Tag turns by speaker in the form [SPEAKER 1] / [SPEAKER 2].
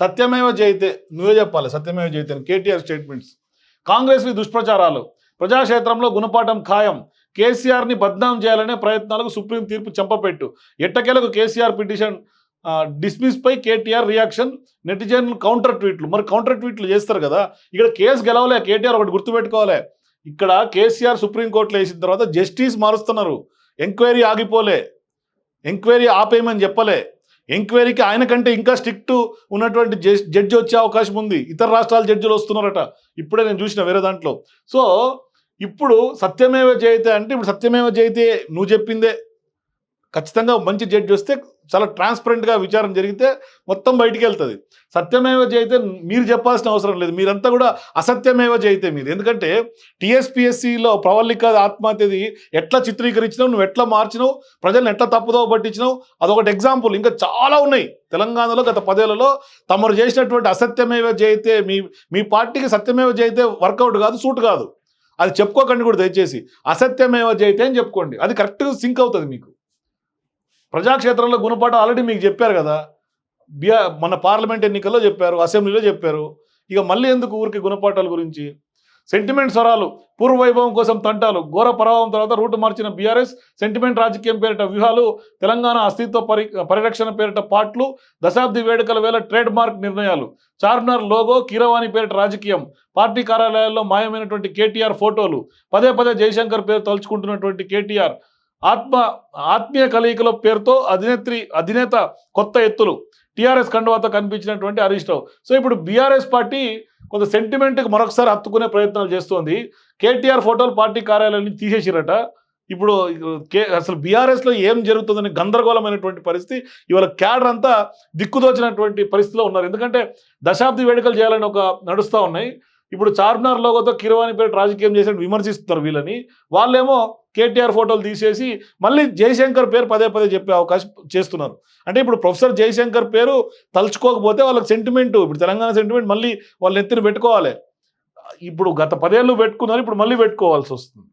[SPEAKER 1] సత్యమేవ జయితే నువ్వే చెప్పాలి సత్యమేవ జయితే కేటీఆర్ స్టేట్మెంట్స్. కాంగ్రెస్వి దుష్ప్రచారాలు. ప్రజాక్షేత్రంలో గుణపాఠం ఖాయం. కేసీఆర్ని బద్నాం చేయాలనే ప్రయత్నాలకు సుప్రీం తీర్పు చెంపపెట్టు. ఎట్టకేలకు కేసీఆర్ పిటిషన్ డిస్మిస్ పై కేటీఆర్ రియాక్షన్ నెటిజన్ కౌంటర్ ట్వీట్లు. మరి కౌంటర్ ట్వీట్లు చేస్తారు కదా ఇక్కడ కేసు గెలవలే కేటీఆర్ ఒకటి గుర్తుపెట్టుకోవాలి. ఇక్కడ కేసీఆర్ సుప్రీంకోర్టులో వేసిన తర్వాత జస్టిస్ మారుస్తున్నారు. ఎంక్వైరీ ఆగిపోలే. ఎంక్వైరీ ఆపేయమని చెప్పలే. ఎంక్వైరీకి ఆయన కంటే ఇంకా స్ట్రిక్ట్ ఉన్నటువంటి జడ్జ్ జడ్జి వచ్చే అవకాశం ఉంది. ఇతర రాష్ట్రాల జడ్జిలు వస్తున్నారట. ఇప్పుడే నేను చూసిన వేరే దాంట్లో. సో ఇప్పుడు సత్యమేవ జయితే అంటే ఇప్పుడు సత్యమేవ జయితే నువ్వు చెప్పిందే ఖచ్చితంగా మంచి జడ్జి వస్తే చాలా ట్రాన్స్పరెంట్గా విచారణ జరిగితే మొత్తం బయటికి వెళ్తుంది. సత్యమేవ జయితే మీరు చెప్పాల్సిన అవసరం లేదు. మీరంతా కూడా అసత్యమేవ జయితే మీరు ఎందుకంటే టీఎస్పిఎస్సిలో ప్రవల్లిక ఆత్మహత్యది ఎట్లా చిత్రీకరించినావు నువ్వు ఎట్లా మార్చినావు ప్రజలను ఎట్లా తప్పుదోవ పట్టించినావు అదొకటి ఎగ్జాంపుల్ ఇంకా చాలా ఉన్నాయి. తెలంగాణలో గత పదేళ్ళలో తమరు చేసినటువంటి అసత్యమేవ జయితే మీ మీ పార్టీకి సత్యమేవ జయితే వర్కౌట్ కాదు సూట్ కాదు. అది చెప్పుకోకండి కూడా దయచేసి. అసత్యమేవ జయితే అని చెప్పుకోండి. అది కరెక్ట్గా సింక్ అవుతుంది మీకు. ప్రజాక్షేత్రంలో గుణపాఠం ఆల్రెడీ మీకు చెప్పారు కదా. బిఆ మన పార్లమెంట్ ఎన్నికల్లో చెప్పారు అసెంబ్లీలో చెప్పారు. ఇక మళ్ళీ ఎందుకు ఊరికి గుణపాఠాల గురించి? సెంటిమెంట్ స్వరాలు పూర్వ వైభవం కోసం తంటాలు ఘోర ప్రభావం తర్వాత రూటు మార్చిన బీఆర్ఎస్ సెంటిమెంట్ రాజకీయం పేరిట వ్యూహాలు తెలంగాణ అస్తిత్వ పరి పరిరక్షణ పేరిట పాట్లు దశాబ్ది వేడుకల వేళ ట్రేడ్ మార్క్ నిర్ణయాలు చార్మినార్ లోగో కీరవాణి పేరిట రాజకీయం పార్టీ కార్యాలయాల్లో మాయమైనటువంటి కేటీఆర్ ఫోటోలు పదే పదే జయశంకర్ పేరు తలుచుకుంటున్నటువంటి కేటీఆర్ ఆత్మ ఆత్మీయ కలయికల పేరుతో అధినేత్రి అధినేత కొత్త ఎత్తులు. టీఆర్ఎస్ కండువాతో కనిపించినటువంటి హరీష్ రావు. సో ఇప్పుడు బీఆర్ఎస్ పార్టీ కొంత సెంటిమెంట్కి మరొకసారి హత్తుకునే ప్రయత్నాలు చేస్తోంది. కేటీఆర్ ఫోటోలు పార్టీ కార్యాలయాన్ని తీసేసిరట. ఇప్పుడు కే అసలు బీఆర్ఎస్లో ఏం జరుగుతుందని గందరగోళమైనటువంటి పరిస్థితి. ఇవాళ క్యాడర్ అంతా దిక్కుదోచినటువంటి పరిస్థితిలో ఉన్నారు. ఎందుకంటే దశాబ్ది వేడుకలు చేయాలని ఒక నడుస్తూ ఉన్నాయి. ఇప్పుడు చార్మినార్ లోగోతో కిరవాణి పేరు రాజకీయం చేసి విమర్శిస్తున్నారు వీళ్ళని. వాళ్ళేమో కేటీఆర్ ఫోటోలు తీసేసి మళ్ళీ జయశంకర్ పేరు పదే పదే చెప్పే అవకాశం చేస్తున్నారు. అంటే ఇప్పుడు ప్రొఫెసర్ జయశంకర్ పేరు తలుచుకోకపోతే వాళ్ళకి సెంటిమెంట్ ఇప్పుడు తెలంగాణ సెంటిమెంట్ మళ్ళీ వాళ్ళు ఎత్తిన పెట్టుకోవాలి. ఇప్పుడు గత పదేళ్ళు పెట్టుకున్నారు ఇప్పుడు మళ్ళీ పెట్టుకోవాల్సి వస్తుంది.